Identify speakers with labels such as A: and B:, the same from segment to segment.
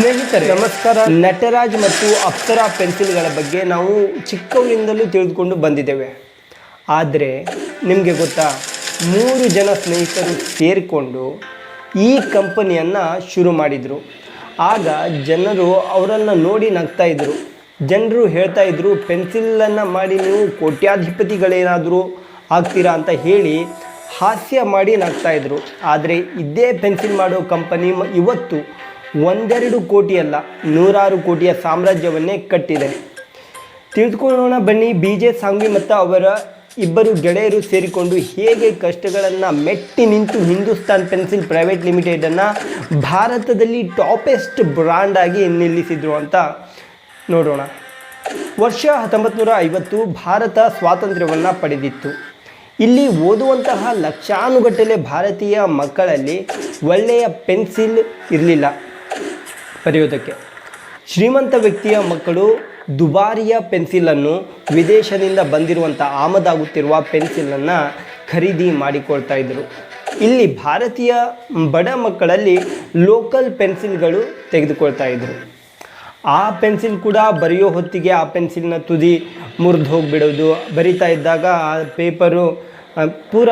A: ಸ್ನೇಹಿತರೆ ನಮಸ್ಕಾರ. ನಟರಾಜ್ ಮತ್ತು ಅಪ್ಸರಾ ಪೆನ್ಸಿಲ್ಗಳ ಬಗ್ಗೆ ನಾವು ಚಿಕ್ಕವರಿಂದಲೂ ತಿಳಿದುಕೊಂಡು ಬಂದಿದ್ದೇವೆ. ಆದರೆ ನಿಮಗೆ ಗೊತ್ತಾ ಮೂರು ಜನ ಸ್ನೇಹಿತರು ಸೇರಿಕೊಂಡು ಈ ಕಂಪನಿಯನ್ನು ಶುರು ಮಾಡಿದರು. ಆಗ ಜನರು ಅವರನ್ನು ನೋಡಿ ನಗ್ತಾ ಇದ್ದರು ಜನರು ಹೇಳ್ತಾ ಇದ್ದರು ಪೆನ್ಸಿಲನ್ನು ಮಾಡಿ ನೀವು ಕೋಟ್ಯಾಧಿಪತಿಗಳೇನಾದರೂ ಆಗ್ತೀರಾ ಅಂತ ಹೇಳಿ ಹಾಸ್ಯ ಮಾಡಿ ನಗ್ತಾ ಇದ್ರು. ಆದರೆ ಇದೇ ಪೆನ್ಸಿಲ್ ಮಾಡೋ ಕಂಪನಿ ಇವತ್ತು ಒಂದೆರಡು ಕೋಟಿ ಅಲ್ಲ ನೂರಾರು ಕೋಟಿಯ ಸಾಮ್ರಾಜ್ಯವನ್ನೇ ಕಟ್ಟಿದೆ ತಿಳಿದುಕೊಳ್ಳೋಣ ಬನ್ನಿ ಬಿ ಜೆ ಸಾಂಗ್ವಿ ಮತ್ತು ಅವರ ಇಬ್ಬರು ಗೆಳೆಯರು ಸೇರಿಕೊಂಡು ಹೇಗೆ ಕಷ್ಟಗಳನ್ನು ಮೆಟ್ಟಿ ನಿಂತು ಹಿಂದೂಸ್ತಾನ್ ಪೆನ್ಸಿಲ್ ಪ್ರೈವೇಟ್ ಲಿಮಿಟೆಡನ್ನು ಭಾರತದಲ್ಲಿ ಟಾಪೆಸ್ಟ್ ಬ್ರಾಂಡ್ ಆಗಿ ನಿಲ್ಲಿಸಿದ್ರು ಅಂತ ನೋಡೋಣ. ವರ್ಷ ಹತ್ತೊಂಬತ್ತು ನೂರ ಐವತ್ತು ಭಾರತ ಸ್ವಾತಂತ್ರ್ಯವನ್ನು ಪಡೆದಿತ್ತು. ಇಲ್ಲಿ ಓದುವಂತಹ ಲಕ್ಷಾನುಗಟ್ಟಲೆ ಭಾರತೀಯ ಮಕ್ಕಳಲ್ಲಿ ಒಳ್ಳೆಯ ಪೆನ್ಸಿಲ್ ಇರಲಿಲ್ಲ. ಬರೆಯೋದಕ್ಕೆ ಶ್ರೀಮಂತ ವ್ಯಕ್ತಿಯ ಮಕ್ಕಳು ದುಬಾರಿಯ ಪೆನ್ಸಿಲನ್ನು ವಿದೇಶದಿಂದ ಬಂದಿರುವಂಥ ಆಮದಾಗುತ್ತಿರುವ ಪೆನ್ಸಿಲನ್ನು ಖರೀದಿ ಮಾಡಿಕೊಳ್ತಾ ಇದ್ದರು ಇಲ್ಲಿ ಭಾರತೀಯ ಬಡ ಮಕ್ಕಳಲ್ಲಿ ಲೋಕಲ್ ಪೆನ್ಸಿಲ್ಗಳು ತೆಗೆದುಕೊಳ್ತಾ ಇದ್ದರು ಆ ಪೆನ್ಸಿಲ್ ಕೂಡ ಬರೆಯೋ ಹೊತ್ತಿಗೆ ಆ ಪೆನ್ಸಿಲ್ನ ತುದಿ ಮುರಿದು ಹೋಗಿಬಿಡೋದು. ಬರಿತಾ ಇದ್ದಾಗ ಆ ಪೇಪರು ಪೂರ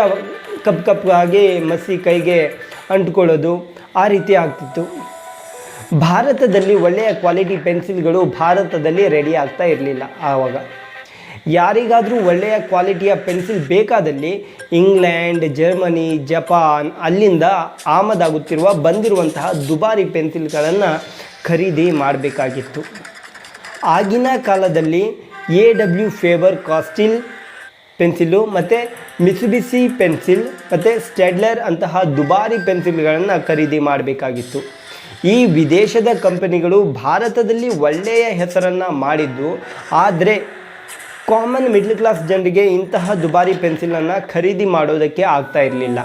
A: ಕಪ್ ಕಪ್ಪಾಗಿ ಮಸಿ ಕೈಗೆ ಅಂಟ್ಕೊಳ್ಳೋದು ಆ ರೀತಿ ಆಗ್ತಿತ್ತು. ಭಾರತದಲ್ಲಿ ಒಳ್ಳೆಯ ಕ್ವಾಲಿಟಿ ಪೆನ್ಸಿಲ್ಗಳು ಭಾರತದಲ್ಲಿ ರೆಡಿ ಆಗ್ತಾ ಇರಲಿಲ್ಲ ಆವಾಗ. ಯಾರಿಗಾದರೂ ಒಳ್ಳೆಯ ಕ್ವಾಲಿಟಿಯ ಪೆನ್ಸಿಲ್ ಬೇಕಾದಲ್ಲಿ ಇಂಗ್ಲೆಂಡ್, ಜರ್ಮನಿ, ಜಪಾನ್ ಅಲ್ಲಿಂದ ಆಮದಾಗುತ್ತಿರುವ ಬಂದಿರುವಂತಹ ದುಬಾರಿ ಪೆನ್ಸಿಲ್ಗಳನ್ನು ಖರೀದಿ ಮಾಡಬೇಕಾಗಿತ್ತು. ಆಗಿನ ಕಾಲದಲ್ಲಿ A W Faber Castell pencil ಮತ್ತು ಮಿಸುಬಿಸಿ ಪೆನ್ಸಿಲ್ ಮತ್ತು ಸ್ಟೆಡ್ಲರ್ ಅಂತಹ ದುಬಾರಿ ಪೆನ್ಸಿಲ್ಗಳನ್ನು ಖರೀದಿ ಮಾಡಬೇಕಾಗಿತ್ತು. ಈ ವಿದೇಶದ ಕಂಪನಿಗಳು ಭಾರತದಲ್ಲಿ ಒಳ್ಳೆಯ ಹೆಸರನ್ನು ಮಾಡಿದ್ದು, ಆದರೆ ಕಾಮನ್ ಮಿಡ್ಲ್ ಕ್ಲಾಸ್ ಜನರಿಗೆ ಇಂತಹ ದುಬಾರಿ ಪೆನ್ಸಿಲನ್ನು ಖರೀದಿ ಮಾಡೋದಕ್ಕೆ ಆಗ್ತಾ ಇರಲಿಲ್ಲ.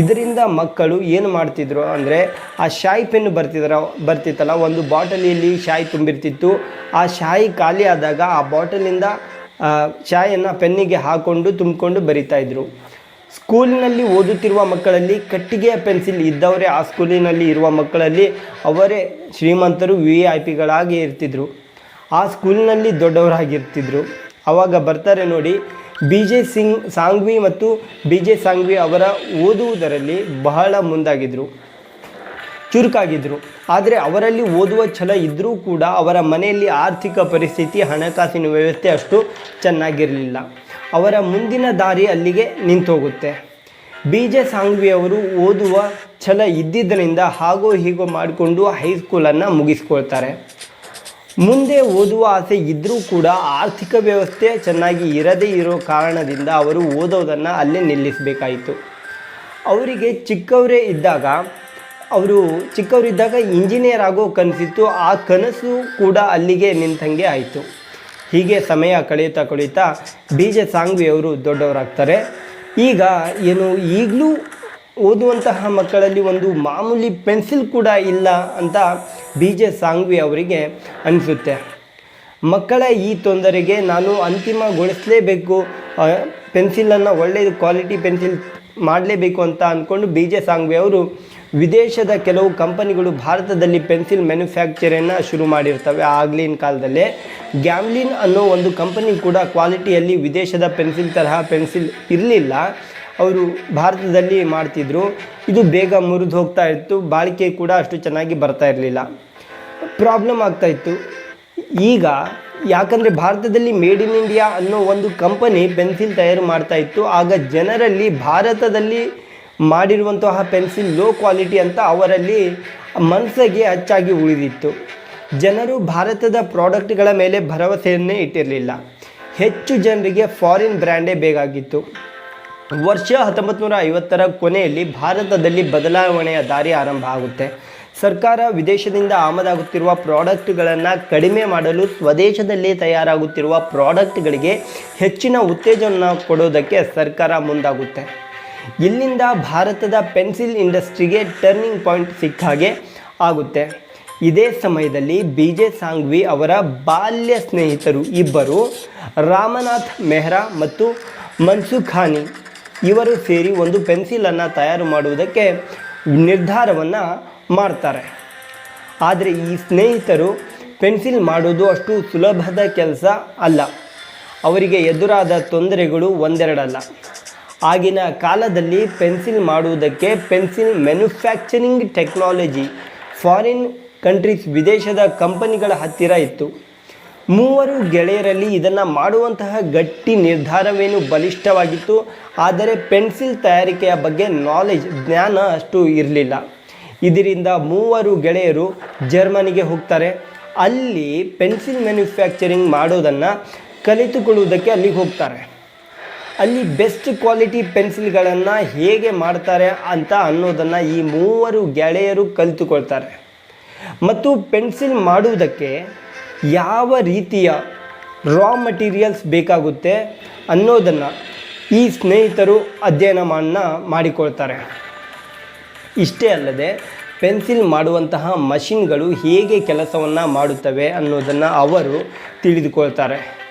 A: ಇದರಿಂದ ಮಕ್ಕಳು ಏನು ಮಾಡ್ತಿದ್ರು ಅಂದರೆ, ಆ ಶಾಯಿ ಪೆನ್ನು ಬರ್ತಿದ್ರ, ಬರ್ತಿತ್ತಲ್ಲ, ಒಂದು ಬಾಟಲಿಯಲ್ಲಿ ಶಾಯಿ ತುಂಬಿರ್ತಿತ್ತು. ಆ ಶಾಯಿ ಖಾಲಿ ಆದಾಗ ಆ ಬಾಟಲಿಂದ ಶಾಯಿಯನ್ನು ಪೆನ್ನಿಗೆ ಹಾಕ್ಕೊಂಡು ತುಂಬಿಕೊಂಡು ಬರಿತಾ ಇದ್ರು. ಸ್ಕೂಲಿನಲ್ಲಿ ಓದುತ್ತಿರುವ ಮಕ್ಕಳಲ್ಲಿ ಕಟ್ಟಿಗೆಯ ಪೆನ್ಸಿಲ್ ಇದ್ದವರೇ ಆ ಸ್ಕೂಲಿನಲ್ಲಿ ಇರುವ ಮಕ್ಕಳಲ್ಲಿ ಅವರೇ ಶ್ರೀಮಂತರು ವಿ ಐ ಪಿಗಳಾಗಿ ಇರ್ತಿದ್ರು. ಆ ಸ್ಕೂಲಿನಲ್ಲಿ ದೊಡ್ಡವರಾಗಿರ್ತಿದ್ರು. ಆವಾಗ ಬರ್ತಾರೆ ನೋಡಿ ಬಿ ಜೆ ಸಿಂಗ್ ಸಾಂಗ್ವಿ ಮತ್ತು ಬಿ ಜೆ ಸಾಂಗ್ವಿ ಅವರ ಓದುವುದರಲ್ಲಿ ಬಹಳ ಮುಂದಾಗಿದ್ದರು ಚುರುಕಾಗಿದ್ದರು ಆದರೆ ಅವರಲ್ಲಿ ಓದುವ ಛಲ ಇದ್ದರೂ ಕೂಡ ಅವರ ಮನೆಯಲ್ಲಿ ಆರ್ಥಿಕ ಪರಿಸ್ಥಿತಿ, ಹಣಕಾಸಿನ ವ್ಯವಸ್ಥೆ ಅಷ್ಟು ಚೆನ್ನಾಗಿರಲಿಲ್ಲ. ಅವರ ಮುಂದಿನ ದಾರಿ ಅಲ್ಲಿಗೆ ನಿಂತೋಗುತ್ತೆ. ಬಿ ಜೆ ಸಾಂಗ್ವಿಯವರು ಓದುವ ಛಲ ಇದ್ದಿದ್ದರಿಂದ ಹಾಗೋ ಹೀಗೋ ಮಾಡಿಕೊಂಡು ಹೈಸ್ಕೂಲನ್ನು ಮುಗಿಸ್ಕೊಳ್ತಾರೆ. ಮುಂದೆ ಓದುವ ಆಸೆ ಇದ್ದರೂ ಕೂಡ ಆರ್ಥಿಕ ವ್ಯವಸ್ಥೆ ಚೆನ್ನಾಗಿ ಇರದೇ ಇರೋ ಕಾರಣದಿಂದ ಅವರು ಓದೋದನ್ನು ಅಲ್ಲೇ ನಿಲ್ಲಿಸಬೇಕಾಯಿತು. ಅವರಿಗೆ ಚಿಕ್ಕವರೇ ಇದ್ದಾಗ, ಅವರು ಚಿಕ್ಕವರಿದ್ದಾಗ ಇಂಜಿನಿಯರ್ ಆಗೋ ಕನಸಿತ್ತು, ಆ ಕನಸು ಕೂಡ ಅಲ್ಲಿಗೆ ನಿಂತಂಗೆ ಆಯಿತು. ಹೀಗೆ ಸಮಯ ಕಳೆಯುತ್ತಾ ಕಳೆಯುತ್ತಾ ಬಿ ಜೆ ಸಾಂಗ್ವಿ ಅವರು ದೊಡ್ಡವರಾಗ್ತಾರೆ. ಈಗ ಏನು ಈಗಲೂ ಓದುವಂತಹ ಮಕ್ಕಳಲ್ಲಿ ಒಂದು ಮಾಮೂಲಿ ಪೆನ್ಸಿಲ್ ಕೂಡ ಇಲ್ಲ ಅಂತ ಬಿ ಜೆ ಸಾಂಗ್ವಿ ಅವರಿಗೆ ಅನಿಸುತ್ತೆ. ಮಕ್ಕಳ ಈ ತೊಂದರೆಗೆ ನಾನು ಅಂತಿಮಗೊಳಿಸಲೇಬೇಕು. ಪೆನ್ಸಿಲನ್ನು ಒಳ್ಳೆಯ ಕ್ವಾಲಿಟಿ ಪೆನ್ಸಿಲ್ ಮಾಡಲೇಬೇಕು ಅಂತ ಅಂದ್ಕೊಂಡು ಬಿ ಜೆ ಸಾಂಗ್ವಿ ಅವರು ವಿದೇಶದ ಕೆಲವು ಕಂಪನಿಗಳು ಭಾರತದಲ್ಲಿ ಪೆನ್ಸಿಲ್ ಮ್ಯಾನುಫ್ಯಾಕ್ಚರನ್ನು ಶುರು ಮಾಡಿರ್ತವೆ. ಆಗ್ಲಿನ ಕಾಲದಲ್ಲೇ ಗ್ಯಾಮ್ಲಿನ್ ಅನ್ನೋ ಒಂದು ಕಂಪನಿ ಕೂಡ ಕ್ವಾಲಿಟಿಯಲ್ಲಿ ವಿದೇಶದ ಪೆನ್ಸಿಲ್ ತರಹ ಪೆನ್ಸಿಲ್ ಇರಲಿಲ್ಲ. ಅವರು ಭಾರತದಲ್ಲಿ ಮಾಡ್ತಿದ್ರು. ಇದು ಬೇಗ ಮುರಿದು ಹೋಗ್ತಾ ಇತ್ತು. ಬಾಳಿಕೆ ಕೂಡ ಅಷ್ಟು ಚೆನ್ನಾಗಿ ಬರ್ತಾ ಇರಲಿಲ್ಲ. ಪ್ರಾಬ್ಲಮ್ ಆಗ್ತಾ ಇತ್ತು. ಈಗ ಯಾಕಂದರೆ ಭಾರತದಲ್ಲಿ ಮೇಡ್ ಇನ್ ಇಂಡಿಯಾ ಅನ್ನೋ ಒಂದು ಕಂಪನಿ ಪೆನ್ಸಿಲ್ ತಯಾರು ಮಾಡ್ತಾ ಇತ್ತು, ಆಗ ಜನರಲ್ಲಿ ಭಾರತದಲ್ಲಿ ಮಾಡಿರುವಂತಹ ಪೆನ್ಸಿಲ್ ಲೋ ಕ್ವಾಲಿಟಿ ಅಂತ ಅವರಲ್ಲಿ ಮನಸ್ಸಿಗೆ ಅಚ್ಚಾಗಿ ಉಳಿದಿತ್ತು. ಜನರು ಭಾರತದ ಪ್ರಾಡಕ್ಟ್ಗಳ ಮೇಲೆ ಭರವಸೆಯನ್ನೇ ಇಟ್ಟಿರಲಿಲ್ಲ. ಹೆಚ್ಚು ಜನರಿಗೆ ಫಾರಿನ್ ಬ್ರ್ಯಾಂಡೇ ಬೇಕಾಗಿತ್ತು. ವರ್ಷ ಹತ್ತೊಂಬತ್ತು ನೂರ ಐವತ್ತರ ಕೊನೆಯಲ್ಲಿ ಭಾರತದಲ್ಲಿ ಬದಲಾವಣೆಯ ದಾರಿ ಆರಂಭ ಆಗುತ್ತೆ. ಸರ್ಕಾರ ವಿದೇಶದಿಂದ ಆಮದಾಗುತ್ತಿರುವ ಪ್ರಾಡಕ್ಟ್ಗಳನ್ನು ಕಡಿಮೆ ಮಾಡಲು ಸ್ವದೇಶದಲ್ಲೇ ತಯಾರಾಗುತ್ತಿರುವ ಪ್ರಾಡಕ್ಟ್ಗಳಿಗೆ ಹೆಚ್ಚಿನ ಉತ್ತೇಜನ ಕೊಡೋದಕ್ಕೆ ಸರ್ಕಾರ ಮುಂದಾಗುತ್ತೆ. ಇಲ್ಲಿಂದ ಭಾರತದ ಪೆನ್ಸಿಲ್ ಇಂಡಸ್ಟ್ರಿಗೆ ಟರ್ನಿಂಗ್ ಪಾಯಿಂಟ್ ಸಿಕ್ಕ ಹಾಗೆ ಆಗುತ್ತೆ. ಇದೇ ಸಮಯದಲ್ಲಿ ಬಿ ಜೆ ಸಾಂಗ್ವಿ ಅವರ ಬಾಲ್ಯ ಸ್ನೇಹಿತರು ಇಬ್ಬರು ರಾಮನಾಥ್ ಮೆಹ್ರಾ ಮತ್ತು ಮನ್ಸುಖಾನಿ ಇವರು ಸೇರಿ ಒಂದು ಪೆನ್ಸಿಲನ್ನು ತಯಾರು ಮಾಡುವುದಕ್ಕೆ ನಿರ್ಧಾರವನ್ನು ಮಾಡ್ತಾರೆ ಆದರೆ ಈ ಸ್ನೇಹಿತರು ಪೆನ್ಸಿಲ್ ಮಾಡೋದು ಅಷ್ಟು ಸುಲಭದ ಕೆಲಸ ಅಲ್ಲ. ಅವರಿಗೆ ಎದುರಾದ ತೊಂದರೆಗಳು ಒಂದೆರಡಲ್ಲ. ಆಗಿನ ಕಾಲದಲ್ಲಿ ಪೆನ್ಸಿಲ್ ಮಾಡುವುದಕ್ಕೆ pencil manufacturing technology foreign countries ವಿದೇಶದ ಕಂಪನಿಗಳ ಹತ್ತಿರ ಇತ್ತು. ಮೂವರು ಗೆಳೆಯರಲ್ಲಿ ಇದನ್ನು ಮಾಡುವಂತಹ ಗಟ್ಟಿ ನಿರ್ಧಾರವೇನು ಬಲಿಷ್ಠವಾಗಿತ್ತು, ಆದರೆ ಪೆನ್ಸಿಲ್ ತಯಾರಿಕೆಯ ಬಗ್ಗೆ ನಾಲೆಜ್ ಜ್ಞಾನ ಅಷ್ಟು ಇರಲಿಲ್ಲ. ಇದರಿಂದ ಮೂವರು ಗೆಳೆಯರು ಜರ್ಮನಿಗೆ ಹೋಗ್ತಾರೆ. ಅಲ್ಲಿ ಪೆನ್ಸಿಲ್ ಮ್ಯಾನುಫ್ಯಾಕ್ಚರಿಂಗ್ ಮಾಡೋದನ್ನು ಕಲಿತುಕೊಳ್ಳುವುದಕ್ಕೆ ಅಲ್ಲಿಗೆ ಹೋಗ್ತಾರೆ. ಅಲ್ಲಿ ಬೆಸ್ಟ್ ಕ್ವಾಲಿಟಿ ಪೆನ್ಸಿಲ್ಗಳನ್ನು ಹೇಗೆ ಮಾಡ್ತಾರೆ ಅಂತ ಅನ್ನೋದನ್ನು ಈ ಮೂವರು ಗೆಳೆಯರು ಕಲಿತುಕೊಳ್ತಾರೆ. ಮತ್ತು ಪೆನ್ಸಿಲ್ ಮಾಡುವುದಕ್ಕೆ ಯಾವ ರೀತಿಯ ರಾ ಮಟೀರಿಯಲ್ಸ್ ಬೇಕಾಗುತ್ತೆ ಅನ್ನೋದನ್ನು ಈ ಸ್ನೇಹಿತರು ಅಧ್ಯಯನ ಮಾಡಿಕೊಳ್ತಾರೆ. ಇಷ್ಟೇ ಅಲ್ಲದೆ ಪೆನ್ಸಿಲ್ ಮಾಡುವಂತಹ ಮಷಿನ್ಗಳು ಹೇಗೆ ಕೆಲಸವನ್ನು ಮಾಡುತ್ತವೆ ಅನ್ನೋದನ್ನು ಅವರು ತಿಳಿದುಕೊಳ್ತಾರೆ.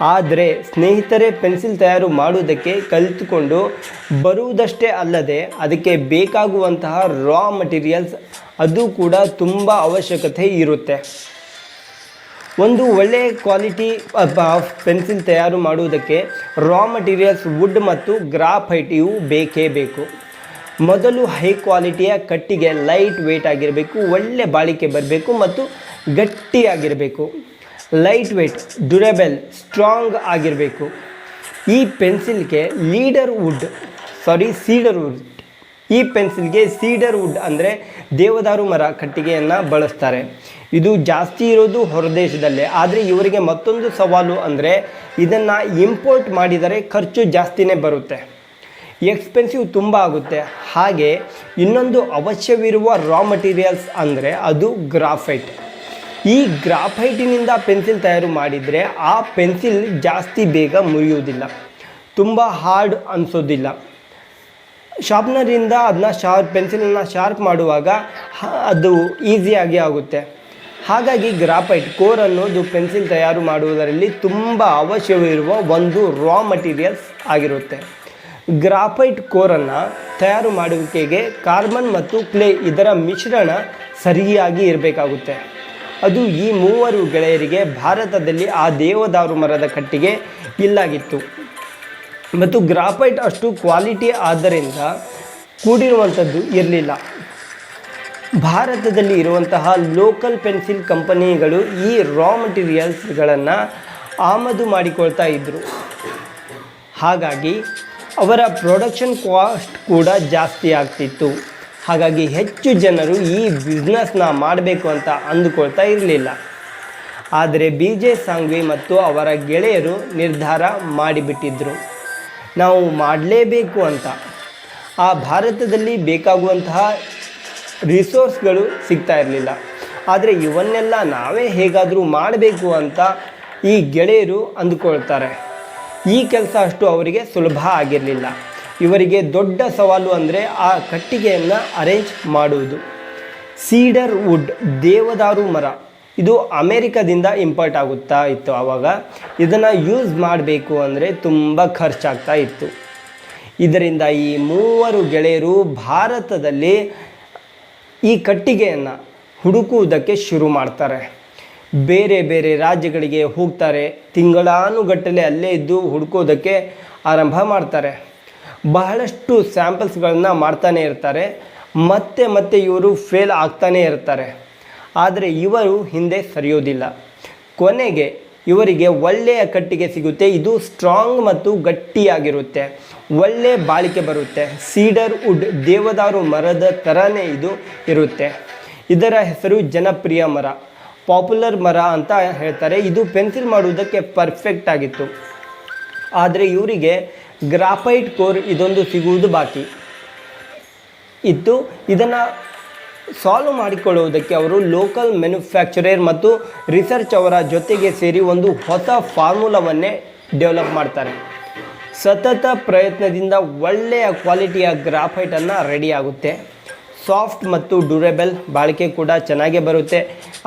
A: ಆದರೆ ಸ್ನೇಹಿತರೇ, ಪೆನ್ಸಿಲ್ ತಯಾರು ಮಾಡುವುದಕ್ಕೆ ಕಲಿತುಕೊಂಡು ಬರುವುದಷ್ಟೇ ಅಲ್ಲದೆ ಅದಕ್ಕೆ ಬೇಕಾಗುವಂತಹ ರಾ ಮಟೀರಿಯಲ್ಸ್ ಅದು ಕೂಡ ತುಂಬ ಅವಶ್ಯಕತೆ ಇರುತ್ತೆ. ಒಂದು ಒಳ್ಳೆಯ ಕ್ವಾಲಿಟಿ ಪೆನ್ಸಿಲ್ ತಯಾರು ಮಾಡುವುದಕ್ಕೆ ರಾ ಮಟೀರಿಯಲ್ಸ್, ವುಡ್ ಮತ್ತು ಗ್ರಾಫೈಟ್ ಇವು ಬೇಕೇ ಬೇಕು. ಮೊದಲು ಹೈ ಕ್ವಾಲಿಟಿಯ ಕಟ್ಟಿಗೆ ಲೈಟ್ ವೆಯ್ಟ್ ಆಗಿರಬೇಕು, ಒಳ್ಳೆ ಬಾಳಿಕೆ ಬರಬೇಕು ಮತ್ತು ಗಟ್ಟಿಯಾಗಿರಬೇಕು. ಲೈಟ್ ವೆಯ್ಟ್ ಡ್ಯೂರೆಬಲ್ ಸ್ಟ್ರಾಂಗ್ ಆಗಿರಬೇಕು. ಈ ಪೆನ್ಸಿಲ್ಗೆ leader wood sorry cedar wood ಈ ಪೆನ್ಸಿಲ್ಗೆ ಸೀಡರ್ ವುಡ್ ಅಂದರೆ ದೇವದಾರು ಮರ ಕಟ್ಟಿಗೆಯನ್ನು ಬಳಸ್ತಾರೆ. ಇದು ಜಾಸ್ತಿ ಇರೋದು ಹೊರದೇಶದಲ್ಲೇ ಆದರೆ ಇವರಿಗೆ ಮತ್ತೊಂದು ಸವಾಲು ಅಂದರೆ ಇದನ್ನು ಇಂಪೋರ್ಟ್ ಮಾಡಿದರೆ ಖರ್ಚು ಜಾಸ್ತಿನೇ ಬರುತ್ತೆ. ಎಕ್ಸ್ಪೆನ್ಸಿವ್ ತುಂಬ ಆಗುತ್ತೆ. ಹಾಗೆ ಇನ್ನೊಂದು ಅವಶ್ಯವಿರುವ ರಾ ಮಟೀರಿಯಲ್ಸ್ ಅಂದರೆ ಅದು ಗ್ರಾಫೈಟ್ ಈ ಗ್ರಾಫೈಟಿನಿಂದ ಪೆನ್ಸಿಲ್ ತಯಾರು ಮಾಡಿದರೆ ಆ ಪೆನ್ಸಿಲ್ ಜಾಸ್ತಿ ಬೇಗ ಮುರಿಯುವುದಿಲ್ಲ. ತುಂಬ ಹಾರ್ಡ್ ಅನಿಸೋದಿಲ್ಲ. ಶಾರ್ಪ್ನರಿಂದ ಅದನ್ನ ಶಾರ್ಪ್ ಪೆನ್ಸಿಲನ್ನು ಶಾರ್ಪ್ ಮಾಡುವಾಗ ಅದು ಈಸಿಯಾಗಿ ಆಗುತ್ತೆ. ಹಾಗಾಗಿ ಗ್ರಾಫೈಟ್ ಕೋರ್ ಅನ್ನೋದು ಪೆನ್ಸಿಲ್ ತಯಾರು ಮಾಡುವುದರಲ್ಲಿ ತುಂಬ ಅವಶ್ಯವಿರುವ ಒಂದು ರಾ ಮಟೀರಿಯಲ್ಸ್ ಆಗಿರುತ್ತೆ. ಗ್ರಾಫೈಟ್ ಕೋರನ್ನು ತಯಾರು ಮಾಡುವಿಕೆಗೆ ಕಾರ್ಬನ್ ಮತ್ತು ಕ್ಲೇ ಇದರ ಮಿಶ್ರಣ ಸರಿಯಾಗಿ ಇರಬೇಕಾಗುತ್ತೆ. ಅದು ಈ ಮೂವರು ಗೆಳೆಯರಿಗೆ ಭಾರತದಲ್ಲಿ ಆ ದೇವದಾರು ಮರದ ಕಟ್ಟಿಗೆ ಇಲ್ಲಾಗಿತ್ತು. ಮತ್ತು ಗ್ರಾಫೈಟ್ ಅಷ್ಟು ಕ್ವಾಲಿಟಿ ಆದ್ದರಿಂದ ಕೂಡಿರುವಂಥದ್ದು ಇರಲಿಲ್ಲ. ಭಾರತದಲ್ಲಿ ಇರುವಂತಹ ಲೋಕಲ್ ಪೆನ್ಸಿಲ್ ಕಂಪನಿಗಳು ಈ ರಾ ಮಟೀರಿಯಲ್ಸ್ಗಳನ್ನು ಆಮದು ಮಾಡಿಕೊಳ್ತಾ ಇದ್ದರು ಹಾಗಾಗಿ ಅವರ ಪ್ರೊಡಕ್ಷನ್ ಕಾಸ್ಟ್ ಕೂಡ ಜಾಸ್ತಿ ಆಗ್ತಿತ್ತು. ಹಾಗಾಗಿ ಹೆಚ್ಚು ಜನರು ಈ ಬಿಸ್ನೆಸ್ನ ಮಾಡಬೇಕು ಅಂತ ಅಂದುಕೊಳ್ತಾ ಇರಲಿಲ್ಲ. ಆದರೆ ಬಿ ಜೆ ಸಾಂಗ್ವಿ ಮತ್ತು ಅವರ ಗೆಳೆಯರು ನಿರ್ಧಾರ ಮಾಡಿಬಿಟ್ಟಿದ್ದರು ನಾವು ಮಾಡಲೇಬೇಕು ಅಂತ. ಆ ಭಾರತದಲ್ಲಿ ಬೇಕಾಗುವಂತಹ ರಿಸೋರ್ಸ್ಗಳು ಸಿಗ್ತಾ ಇರಲಿಲ್ಲ. ಆದರೆ ಇವನ್ನೆಲ್ಲ ನಾವೇ ಹೇಗಾದರೂ ಮಾಡಬೇಕು ಅಂತ ಈ ಗೆಳೆಯರು ಅಂದುಕೊಳ್ತಾರೆ. ಈ ಕೆಲಸ ಅಷ್ಟು ಅವರಿಗೆ ಸುಲಭ ಆಗಿರಲಿಲ್ಲ. ಇವರಿಗೆ ದೊಡ್ಡ ಸವಾಲು ಅಂದರೆ ಆ ಕಟ್ಟಿಗೆಯನ್ನು ಅರೇಂಜ್ ಮಾಡುವುದು. ಸೀಡರ್ ವುಡ್ ದೇವದಾರು ಮರ. ಇದು ಅಮೇರಿಕದಿಂದ ಇಂಪೋರ್ಟ್ ಆಗುತ್ತಾ ಇತ್ತು ಆವಾಗ ಇದನ್ನು ಯೂಸ್ ಮಾಡಬೇಕು ಅಂದರೆ ತುಂಬ ಖರ್ಚಾಗ್ತಾ ಇತ್ತು. ಇದರಿಂದ ಈ ಮೂವರು ಗೆಳೆಯರು ಭಾರತದಲ್ಲಿ ಈ ಕಟ್ಟಿಗೆಯನ್ನು ಹುಡುಕುವುದಕ್ಕೆ ಶುರು ಮಾಡ್ತಾರೆ. ಬೇರೆ ಬೇರೆ ರಾಜ್ಯಗಳಿಗೆ ಹೋಗ್ತಾರೆ. ತಿಂಗಳಾನುಗಟ್ಟಲೆ ಅಲ್ಲೇ ಇದ್ದು ಹುಡುಕೋದಕ್ಕೆ ಆರಂಭ ಮಾಡ್ತಾರೆ. ಬಹಳಷ್ಟು ಸ್ಯಾಂಪಲ್ಸ್ಗಳನ್ನು ಮಾಡ್ತಾನೆ ಇರ್ತಾರೆ. ಮತ್ತೆ ಮತ್ತೆ ಇವರು ಫೇಲ್ ಆಗ್ತಾನೇ ಇರ್ತಾರೆ. ಆದರೆ ಇವರು ಹಿಂದೆ ಸರಿಯೋದಿಲ್ಲ. ಕೊನೆಗೆ ಇವರಿಗೆ ಒಳ್ಳೆಯ ಕಟ್ಟಿಗೆ ಸಿಗುತ್ತೆ. ಇದು ಸ್ಟ್ರಾಂಗ್ ಮತ್ತು ಗಟ್ಟಿಯಾಗಿರುತ್ತೆ. ಒಳ್ಳೆ ಬಾಳಿಕೆ ಬರುತ್ತೆ. ಸೀಡರ್ ವುಡ್ ದೇವದಾರು ಮರದ ಥರನೇ ಇದು ಇರುತ್ತೆ. ಇದರ ಹೆಸರು ಜನಪ್ರಿಯ ಮರ. ಪಾಪ್ಯುಲರ್ ಮರ ಅಂತ ಹೇಳ್ತಾರೆ. ಇದು ಪೆನ್ಸಿಲ್ ಮಾಡುವುದಕ್ಕೆ ಪರ್ಫೆಕ್ಟ್ ಆಗಿತ್ತು. ಆದರೆ ಇವರಿಗೆ ಗ್ರಾಫೈಟ್ ಕೋರ್ ಇದೊಂದು ಸಿಗುವುದು ಬಾಕಿ. ಇತ್ತು. ಇದನ್ನು ಸಾಲ್ವ್ ಮಾಡಿಕೊಳ್ಳುವುದಕ್ಕೆ ಅವರು ಲೋಕಲ್ ಮ್ಯಾನುಫ್ಯಾಕ್ಚರರ್ ಮತ್ತು ರಿಸರ್ಚ್ ಅವರ ಜೊತೆಗೆ ಸೇರಿ ಒಂದು ಹೊಸ ಫಾರ್ಮುಲಾವನ್ನೇ ಡೆವಲಪ್ ಮಾಡ್ತಾರೆ. ಸತತ ಪ್ರಯತ್ನದಿಂದ ಒಳ್ಳೆಯ ಕ್ವಾಲಿಟಿಯ ಗ್ರಾಫೈಟನ್ನು ರೆಡಿ ಆಗುತ್ತೆ. ಸಾಫ್ಟ್ ಮತ್ತು ಡ್ಯೂರೆಬಲ್ ಬಾಳಿಕೆ ಕೂಡ ಚೆನ್ನಾಗೇ ಬರುತ್ತೆ.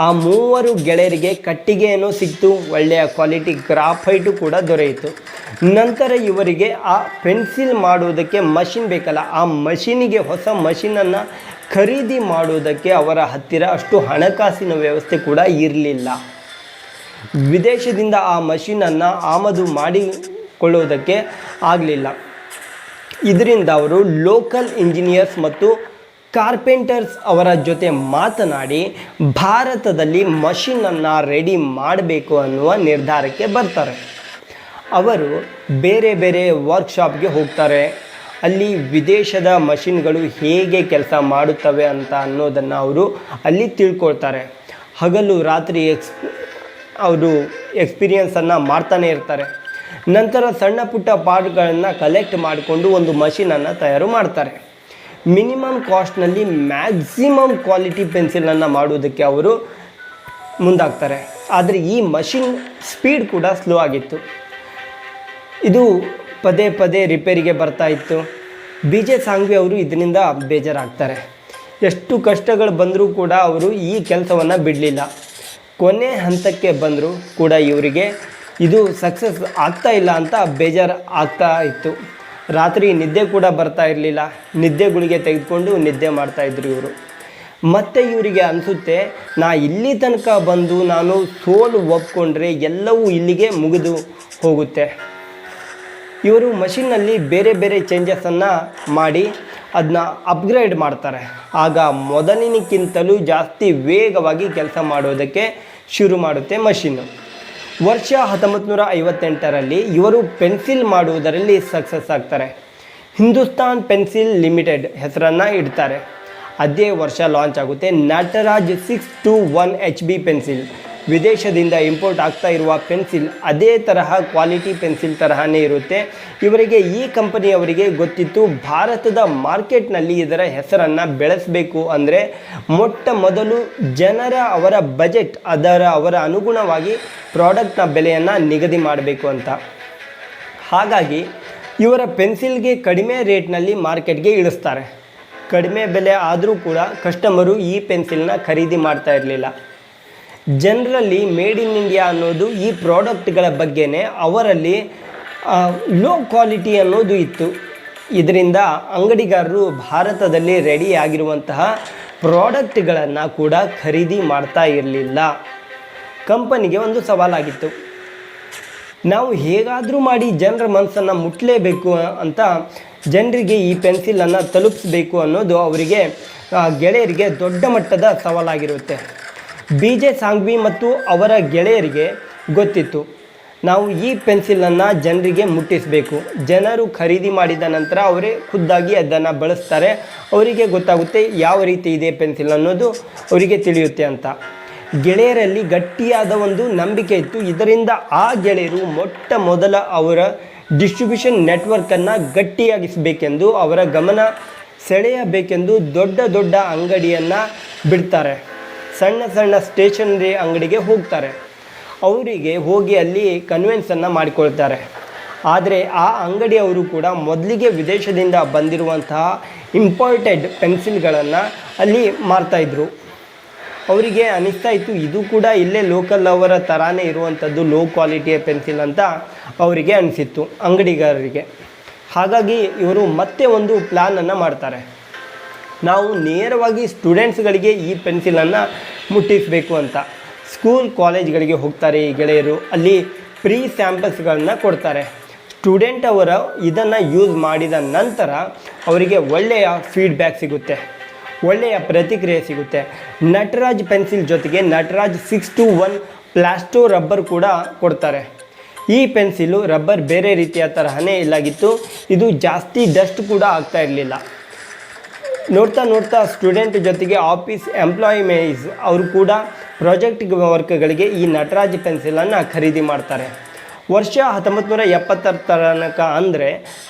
A: ಆ ಮೂವರು ಗೆಳೆಯರಿಗೆ ಕಟ್ಟಿಗೆಯನ್ನು ಸಿಕ್ತು, ಒಳ್ಳೆಯ ಕ್ವಾಲಿಟಿ ಗ್ರಾಫೈಟು ಕೂಡ ದೊರೆಯಿತು. ನಂತರ ಇವರಿಗೆ ಆ ಪೆನ್ಸಿಲ್ ಮಾಡುವುದಕ್ಕೆ ಮಷಿನ್ ಬೇಕಲ್ಲ, ಆ ಮಷಿನಿಗೆ ಹೊಸ ಮಷಿನನ್ನು ಖರೀದಿ ಮಾಡುವುದಕ್ಕೆ ಅವರ ಹತ್ತಿರ ಅಷ್ಟು ಹಣಕಾಸಿನ ವ್ಯವಸ್ಥೆ ಕೂಡ ಇರಲಿಲ್ಲ. ವಿದೇಶದಿಂದ ಆ ಮಷಿನನ್ನು ಆಮದು ಮಾಡಿಕೊಳ್ಳುವುದಕ್ಕೆ ಆಗಲಿಲ್ಲ. ಇದರಿಂದ ಅವರು ಲೋಕಲ್ ಇಂಜಿನಿಯರ್ಸ್ ಮತ್ತು ಕಾರ್ಪೆಂಟರ್ಸ್ ಅವರ ಜೊತೆ ಮಾತನಾಡಿ, ಭಾರತದಲ್ಲಿ ಮಷಿನನ್ನು ರೆಡಿ ಮಾಡಬೇಕು ಅನ್ನುವ ನಿರ್ಧಾರಕ್ಕೆ ಬರ್ತಾರೆ. ಅವರು ಬೇರೆ ಬೇರೆ ವರ್ಕ್ಶಾಪ್ಗೆ ಹೋಗ್ತಾರೆ. ಅಲ್ಲಿ ವಿದೇಶದ ಮಷಿನ್ಗಳು ಹೇಗೆ ಕೆಲಸ ಮಾಡುತ್ತವೆ ಅಂತ ಅನ್ನೋದನ್ನು ಅವರು ಅಲ್ಲಿ ತಿಳ್ಕೊಳ್ತಾರೆ. ಹಗಲು ರಾತ್ರಿ ಎಕ್ಸ್, ಅವರು ಎಕ್ಸ್ಪೀರಿಯನ್ಸನ್ನು ಮಾಡ್ತಾನೆ ಇರ್ತಾರೆ. ನಂತರ ಸಣ್ಣ ಪುಟ್ಟ ಪಾರ್ಟ್ಗಳನ್ನು ಕಲೆಕ್ಟ್ ಮಾಡಿಕೊಂಡು ಒಂದು ಮಷಿನನ್ನು ತಯಾರು ಮಾಡ್ತಾರೆ. ಮಿನಿಮಮ್ ಕಾಸ್ಟ್ನಲ್ಲಿ ಮ್ಯಾಕ್ಸಿಮಮ್ ಕ್ವಾಲಿಟಿ ಪೆನ್ಸಿಲನ್ನು ಮಾಡುವುದಕ್ಕೆ ಅವರು ಮುಂದಾಗ್ತಾರೆ. ಆದರೆ ಈ ಮಷಿನ್ ಸ್ಪೀಡ್ ಕೂಡ ಸ್ಲೋ ಆಗಿತ್ತು. ಇದು ಪದೇ ಪದೇ ರಿಪೇರಿಗೆ ಬರ್ತಾ ಇತ್ತು. ಬಿ ಜೆ ಸಾಂಗ್ವಿ ಅವರು ಇದರಿಂದ ಬೇಜಾರಾಗ್ತಾರೆ. ಎಷ್ಟು ಕಷ್ಟಗಳು ಬಂದರೂ ಕೂಡ ಅವರು ಈ ಕೆಲಸವನ್ನು ಬಿಡಲಿಲ್ಲ. ಕೊನೆ ಹಂತಕ್ಕೆ ಬಂದರೂ ಕೂಡ ಇವರಿಗೆ ಇದು ಸಕ್ಸಸ್ ಆಗ್ತಾ ಇಲ್ಲ ಅಂತ ಬೇಜಾರು ಆಗ್ತಾ ಇತ್ತು. ರಾತ್ರಿ ನಿದ್ದೆ ಕೂಡ ಬರ್ತಾ ಇರಲಿಲ್ಲ. ನಿದ್ದೆ ಗುಳಿಗೆ ತೆಗೆದುಕೊಂಡು ನಿದ್ದೆ ಮಾಡ್ತಾಯಿದ್ರು ಇವರು. ಮತ್ತೆ ಇವರಿಗೆ ಅನಿಸುತ್ತೆ, ನಾ ಇಲ್ಲಿ ತನಕ ಬಂದು ನಾನು ಸೋಲು ಒಪ್ಕೊಂಡ್ರೆ ಎಲ್ಲವೂ ಇಲ್ಲಿಗೆ ಮುಗಿದು ಹೋಗುತ್ತೆ. ಇವರು ಮಷಿನ್ನಲ್ಲಿ ಬೇರೆ ಬೇರೆ ಚೇಂಜಸನ್ನು ಮಾಡಿ ಅದನ್ನ ಅಪ್ಗ್ರೇಡ್ ಮಾಡ್ತಾರೆ. ಆಗ ಮೊದಲಿನಕ್ಕಿಂತಲೂ ಜಾಸ್ತಿ ವೇಗವಾಗಿ ಕೆಲಸ ಮಾಡೋದಕ್ಕೆ ಶುರು ಮಾಡುತ್ತೆ ಮಷಿನ್ನು ವರ್ಷ ಹತ್ತೊಂಬತ್ತು ನೂರ ಐವತ್ತೆಂಟರಲ್ಲಿ ಇವರು ಪೆನ್ಸಿಲ್ ಮಾಡುವುದರಲ್ಲಿ ಸಕ್ಸಸ್ ಆಗ್ತಾರೆ. ಹಿಂದೂಸ್ತಾನ್ ಪೆನ್ಸಿಲ್ ಲಿಮಿಟೆಡ್ ಹೆಸರನ್ನು ಇಡ್ತಾರೆ. ಅದೇ ವರ್ಷ ಲಾಂಚ್ ಆಗುತ್ತೆ. Nataraj six two one H B pencil. ವಿದೇಶದಿಂದ ಇಂಪೋರ್ಟ್ ಆಗ್ತಾ ಇರುವ ಪೆನ್ಸಿಲ್ ಅದೇ ತರಹ ಕ್ವಾಲಿಟಿ ಪೆನ್ಸಿಲ್ ತರಹನೇ ಇರುತ್ತೆ. ಇವರಿಗೆ ಈ ಕಂಪನಿಯವರಿಗೆ ಗೊತ್ತಿತ್ತು, ಭಾರತದ ಮಾರ್ಕೆಟ್ನಲ್ಲಿ ಇದರ ಹೆಸರನ್ನು ಬೆಳೆಸಬೇಕು ಅಂದರೆ ಮೊಟ್ಟ ಮೊದಲು ಜನರ ಅವರ ಬಜೆಟ್, ಅದರ ಅವರ ಅನುಗುಣವಾಗಿ ಪ್ರಾಡಕ್ಟ್ನ ಬೆಲೆಯನ್ನು ನಿಗದಿ ಮಾಡಬೇಕು ಅಂತ. ಹಾಗಾಗಿ ಇವರ ಪೆನ್ಸಿಲ್ಗೆ ಕಡಿಮೆ ರೇಟ್ನಲ್ಲಿ ಮಾರ್ಕೆಟ್ಗೆ ಇಳಿಸ್ತಾರೆ. ಕಡಿಮೆ ಬೆಲೆ ಆದರೂ ಕೂಡ ಕಸ್ಟಮರು ಈ ಪೆನ್ಸಿಲ್ನ ಖರೀದಿ ಮಾಡ್ತಾ ಇರಲಿಲ್ಲ. ಜನರಲ್ಲಿ ಮೇಡ್ ಇನ್ ಇಂಡಿಯಾ ಅನ್ನೋದು ಈ ಪ್ರಾಡಕ್ಟ್ಗಳ ಬಗ್ಗೆನೇ ಅವರಲ್ಲಿ ಲೋ ಕ್ವಾಲಿಟಿ ಅನ್ನೋದು ಇತ್ತು. ಇದರಿಂದ ಅಂಗಡಿಗಾರರು ಭಾರತದಲ್ಲಿ ರೆಡಿ ಆಗಿರುವಂತಹ ಪ್ರಾಡಕ್ಟ್ಗಳನ್ನು ಕೂಡ ಖರೀದಿ ಮಾಡ್ತಾ ಇರಲಿಲ್ಲ. ಕಂಪನಿಗೆ ಒಂದು ಸವಾಲಾಗಿತ್ತು. ನಾವು ಹೇಗಾದರೂ ಮಾಡಿ ಜನರ ಮನಸ್ಸನ್ನು ಮುಟ್ಟಲೇಬೇಕು ಅಂತ ಜನರಿಗೆ ಈ ಪೆನ್ಸಿಲನ್ನು ತಲುಪಿಸ್ಬೇಕು ಅನ್ನೋದು ಅವರಿಗೆ ಗೆಳೆಯರಿಗೆ ದೊಡ್ಡ ಮಟ್ಟದ ಸವಾಲಾಗಿರುತ್ತೆ. ಬಿ ಜೆ ಸಾಂಗ್ವಿ ಮತ್ತು ಅವರ ಗೆಳೆಯರಿಗೆ ಗೊತ್ತಿತ್ತು. ನಾವು ಈ ಪೆನ್ಸಿಲನ್ನು ಜನರಿಗೆ ಮುಟ್ಟಿಸಬೇಕು. ಜನರು ಖರೀದಿ ಮಾಡಿದ ನಂತರ ಅವರೇ ಖುದ್ದಾಗಿ ಅದನ್ನು ಬಳಸ್ತಾರೆ. ಅವರಿಗೆ ಗೊತ್ತಾಗುತ್ತೆ ಯಾವ ರೀತಿ ಇದೆ ಪೆನ್ಸಿಲ್ ಅನ್ನೋದು ಅವರಿಗೆ ತಿಳಿಯುತ್ತೆ ಅಂತ. ಗೆಳೆಯರಲ್ಲಿ ಗಟ್ಟಿಯಾದ ಒಂದು ನಂಬಿಕೆ ಇತ್ತು. ಇದರಿಂದ ಆ ಗೆಳೆಯರು ಮೊಟ್ಟ ಮೊದಲ ಅವರ ಡಿಸ್ಟ್ರಿಬ್ಯೂಷನ್ ನೆಟ್ವರ್ಕನ್ನು ಗಟ್ಟಿಯಾಗಿಸಬೇಕೆಂದು, ಅವರ ಗಮನ ಸೆಳೆಯಬೇಕೆಂದು ದೊಡ್ಡ ದೊಡ್ಡ ಅಂಗಡಿಯನ್ನು ಬಿಡ್ತಾರೆ. ಸಣ್ಣ ಸಣ್ಣ ಸ್ಟೇಷನರಿ ಅಂಗಡಿಗೆ ಹೋಗ್ತಾರೆ. ಅವರಿಗೆ ಹೋಗಿ ಅಲ್ಲಿ ಕನ್ವೆನ್ಸನ್ನು ಮಾಡಿಕೊಳ್ತಾರೆ. ಆದರೆ ಆ ಅಂಗಡಿಯವರು ಕೂಡ ಮೊದಲಿಗೆ ವಿದೇಶದಿಂದ ಬಂದಿರುವಂತಹ ಇಂಪೋರ್ಟೆಡ್ ಪೆನ್ಸಿಲ್ಗಳನ್ನು ಅಲ್ಲಿ ಮಾರ್ತಾಯಿದ್ರು ಅವರಿಗೆ ಅನಿಸ್ತಾ ಇತ್ತು, ಇದು ಕೂಡ ಇಲ್ಲೇ ಲೋಕಲ್ ಅವರ ಥರಾನೇ ಇರುವಂಥದ್ದು ಲೋ ಕ್ವಾಲಿಟಿಯ ಪೆನ್ಸಿಲ್ ಅಂತ ಅವರಿಗೆ ಅನಿಸಿತ್ತು ಅಂಗಡಿಗಾರರಿಗೆ. ಹಾಗಾಗಿ ಇವರು ಮತ್ತೆ ಒಂದು ಪ್ಲ್ಯಾನನ್ನು ಮಾಡ್ತಾರೆ. ನಾವು ನೇರವಾಗಿ ಸ್ಟೂಡೆಂಟ್ಸ್ಗಳಿಗೆ ಈ ಪೆನ್ಸಿಲನ್ನು ಮುಟ್ಟಿಸಬೇಕು ಅಂತ. ಸ್ಕೂಲ್ ಕಾಲೇಜ್ಗಳಿಗೆ ಹೋಗ್ತಾರೆ ಈ ಗೆಳೆಯರು. ಅಲ್ಲಿ ಫ್ರೀ ಸ್ಯಾಂಪಲ್ಸ್ಗಳನ್ನ ಕೊಡ್ತಾರೆ. ಸ್ಟೂಡೆಂಟ್ ಅವರ ಇದನ್ನು ಯೂಸ್ ಮಾಡಿದ ನಂತರ ಅವರಿಗೆ ಒಳ್ಳೆಯ ಫೀಡ್ಬ್ಯಾಕ್ ಸಿಗುತ್ತೆ. ಒಳ್ಳೆಯ ಪ್ರತಿಕ್ರಿಯೆ ಸಿಗುತ್ತೆ. ನಟರಾಜ್ ಪೆನ್ಸಿಲ್ ಜೊತೆಗೆ Nataraj six two one Plasto rubber ಕೂಡ ಕೊಡ್ತಾರೆ. ಈ ಪೆನ್ಸಿಲು ರಬ್ಬರ್ ಬೇರೆ ರೀತಿಯ ತರಹನೇ ಇಲ್ಲಾಗಿತ್ತು. ಇದು ಜಾಸ್ತಿ ಡಸ್ಟ್ ಕೂಡ ಆಗ್ತಾ ಇರಲಿಲ್ಲ. ನೋಡ್ತಾ ನೋಡ್ತಾ ಸ್ಟೂಡೆಂಟ್ ಜೊತೆಗೆ ಆಫೀಸ್ ಎಂಪ್ಲಾಯಿಮೇಸ್ ಅವರು ಕೂಡ ಪ್ರಾಜೆಕ್ಟ್ ವರ್ಕ್ಗಳಿಗೆ ಈ ನಟರಾಜ್ ಪೆನ್ಸಿಲನ್ನು ಖರೀದಿ ಮಾಡ್ತಾರೆ. ವರ್ಷ ಹತ್ತೊಂಬತ್ತು ನೂರ ಎಪ್ಪತ್ತರ ತನಕ ಅಂದರೆ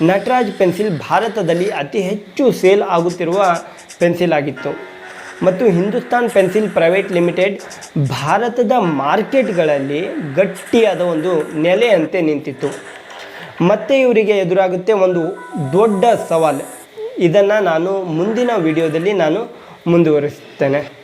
A: ನಟರಾಜ್ ಪೆನ್ಸಿಲ್ ಭಾರತದಲ್ಲಿ ಅತಿ ಹೆಚ್ಚು ಸೇಲ್ ಆಗುತ್ತಿರುವ ಪೆನ್ಸಿಲ್ ಆಗಿತ್ತು. ಮತ್ತು ಹಿಂದೂಸ್ತಾನ್ ಪೆನ್ಸಿಲ್ ಪ್ರೈವೇಟ್ ಲಿಮಿಟೆಡ್ ಭಾರತದ ಮಾರ್ಕೆಟ್ಗಳಲ್ಲಿ ಗಟ್ಟಿಯಾದ ಒಂದು ನೆಲೆಯಂತೆ ನಿಂತಿತ್ತು. ಮತ್ತೆ ಇವರಿಗೆ ಎದುರಾಗುತ್ತೆ ಒಂದು ದೊಡ್ಡ ಸವಾಲು. ಇದನ್ನು ನಾನು ಮುಂದಿನ ವಿಡಿಯೋದಲ್ಲಿ ನಾನು ಮುಂದುವರಿಸ್ತೇನೆ.